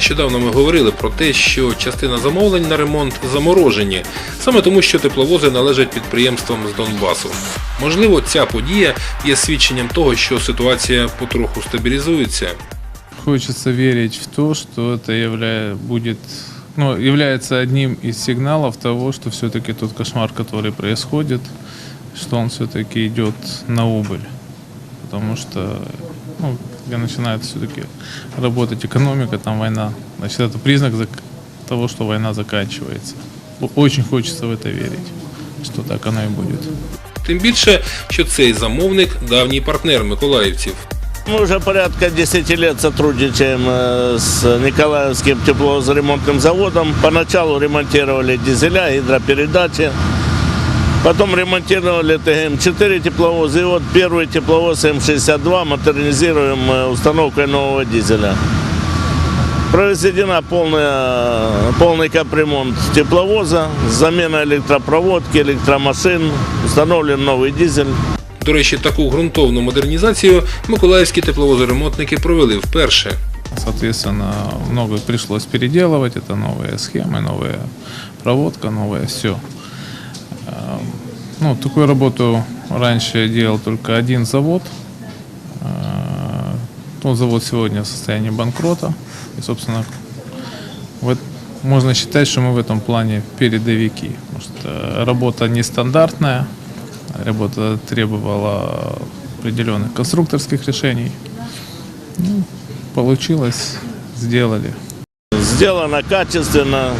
Нещодавно ми говорили про те, що частина замовлень на ремонт заморожені, саме тому, що тепловози належать підприємствам з Донбасу. Можливо, ця подія є свідченням того, що ситуація потроху стабілізується. Хочется верить в то, что это явля... будет, ну, является одним из сигналов того, что все-таки тот кошмар, который происходит, что он все-таки идет на убыль. Потому что ну, когда начинает все-таки работать экономика, там война, значит, это признак зак- того, что война заканчивается. О- Очень хочется в это верить, что так оно и будет. Тим більше, що цей замовник давній партнер миколаївців. Мы уже порядка 10 лет сотрудничаем э, с Николаевским тепловозремонтным заводом. Поначалу ремонтировали дизеля, гидропередачи. Потом ремонтировали ТГМ-4 тепловоза. И вот первый тепловоз М-62 модернизируем э, установкой нового дизеля. Проведена полная, полный капремонт тепловоза, замена электропроводки, электромашин, установлен новый дизель. До речі, таку ґрунтовну модернізацію миколаївські тепловозоремонтники провели вперше. Соответственно, много пришлось переделывать. Это новые схемы, новая проводка, новое все. Ну, такую работу раньше делал только один завод. А, Тот завод сегодня в состоянии банкрота. И, собственно, вот можно считать, что мы в этом плане передовики. Потому что работа нестандартная, работа требовала определенных конструкторских решений. Ну, получилось, сделали. Сделано качественно,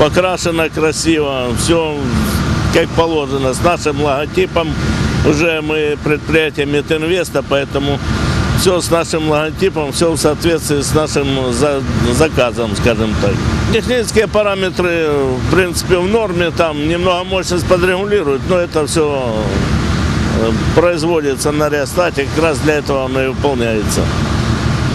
покрашено красиво, все как положено, с нашим логотипом. Уже мы предприятие Метинвеста, поэтому все с нашим логотипом, все в соответствии с нашим за- заказом, скажем так. Технические параметры, в принципе, в норме, там немного мощность подрегулируют, но это все производится на реостате, как раз для этого оно и выполняется.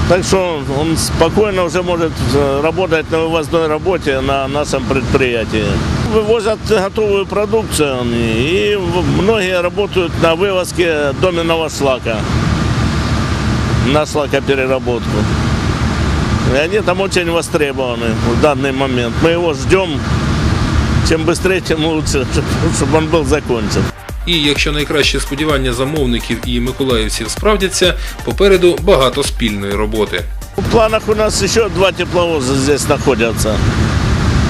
Так что он спокойно уже может э, работать на вывозной работе на нашем предприятии. Вывозят готовую продукцию и многие работают на вывозке доменного шлака, на шлакопереработку. И они там очень востребованы в данный момент. Мы его ждем, чем быстрее, тем лучше, чтобы он был закончен. І якщо найкращі сподівання замовників і миколаївців справдяться, попереду багато спільної роботи. В планах у нас еще два тепловоза здесь находятся.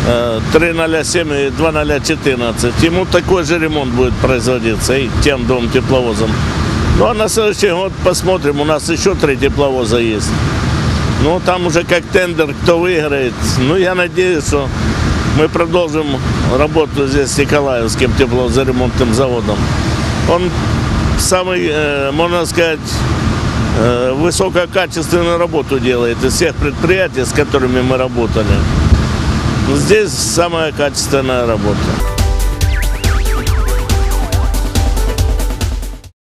Э, 307 и 2014. Ему такой же ремонт будет производиться и тем двум тепловозам. Ну а на следующий год посмотрим. У нас еще три тепловоза есть. Ну там уже как тендер, кто выиграет. Ну я надеюсь, что мы продолжим работу здесь с Николаевским тепловозоремонтным заводом. Он самый, э, можно сказать, э, высококачественную работу делает из всех предприятий, с которыми мы работали. Здесь самая качественная работа.